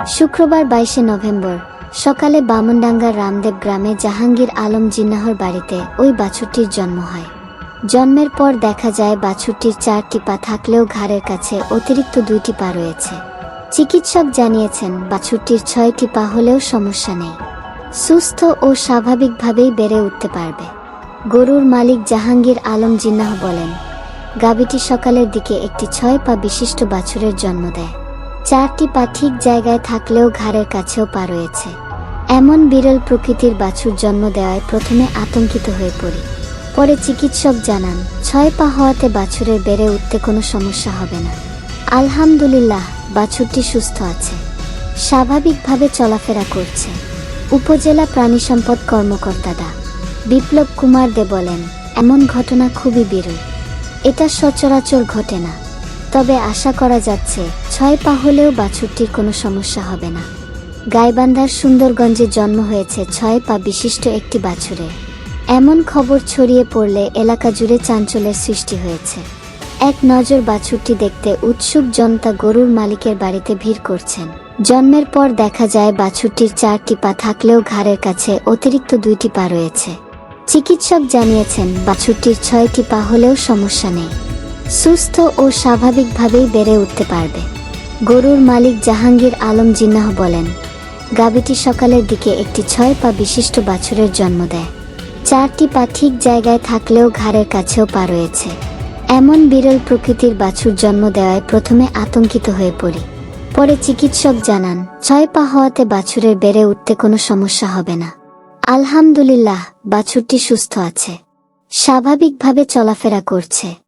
শুক্রবার বাইশে নভেম্বর, সকালে বামনডাঙ্গার রামদেব গ্রামে জাহাঙ্গীর আলম জিন্নাহর বাড়িতে ওই বাছুরটির জন্ম হয়। জন্মের পর দেখা যায় বাছুরটির চারটি পা থাকলেও ঘাড়ের কাছে অতিরিক্ত দুইটি পা রয়েছে। চিকিৎসক জানিয়েছেন, বাছুরটির ছয়টি পা হলেও সমস্যা নেই। সুস্থ ও স্বাভাবিকভাবেই বেড়ে উঠতে পারবে। গরুর মালিক জাহাঙ্গীর আলম জিন্নাহ বলেন, গাভীটি সকালের দিকে একটি ছয় পা বিশিষ্ট বাছুরের জন্ম দেয়। চারটি পা ঠিক জায়গায় থাকলেও ঘাড়ের কাছেও পা রয়েছে। এমন বিরল প্রকৃতির বাছুর জন্ম দেওয়ায় প্রথমে আতঙ্কিত হয়ে পড়ি। পরে চিকিৎসক জানান, ছয় পা হওয়াতে বাছুরের বেড়ে উঠতে কোনো সমস্যা হবে না। আলহামদুলিল্লাহ, বাছুরটি সুস্থ আছে। স্বাভাবিকভাবে চলাফেরা করছে। উপজেলা প্রাণী সম্পদ কর্মকর্তা ডা বিপ্লব কুমার দে বলেন, এমন ঘটনা খুবই বিরল। এটা সচরাচর ঘটে না। তবে আশা করা যাচ্ছে, ছয় পা হলেও বাছুরটির কোনো সমস্যা হবে না। গাইবান্ধার সুন্দরগঞ্জে জন্ম হয়েছে ছয় পা বিশিষ্ট একটি বাছুরে। এমন খবর ছড়িয়ে পড়লে এলাকা জুড়ে চাঞ্চল্যের সৃষ্টি হয়েছে। এক নজর বাছুরটি দেখতে উৎসুক জনতা গরুর মালিকের বাড়িতে ভিড় করছেন। জন্মের পর দেখা যায় বাছুরটির চারটি পা থাকলেও ঘাড়ের কাছে অতিরিক্ত দুইটি পা রয়েছে। চিকিৎসক জানিয়েছেন, বাছুরটির ছয়টি পা হলেও সমস্যা নেই। সুস্থ ও স্বাভাবিকভাবেই বেড়ে উঠতে পারবে। গরুর মালিক জাহাঙ্গীর আলম জিন্নাহ বলেন, গাভীটি সকালের দিকে একটি ছয় পা বিশিষ্ট বাছুরের জন্ম দেয়। চারটি পা ঠিক জায়গায় থাকলেও ঘাড়ের কাছেও পা রয়েছে। এমন বিরল প্রকৃতির বাছুর জন্ম দেওয়ায় প্রথমে আতঙ্কিত হয়ে পড়ি। পরে চিকিৎসক জানান, ছয় পা হওয়াতে বাছুরের বেড়ে উঠতে কোনো সমস্যা হবে না। আলহামদুলিল্লাহ, বাছুরটি সুস্থ আছে। স্বাভাবিকভাবে চলাফেরা করছে।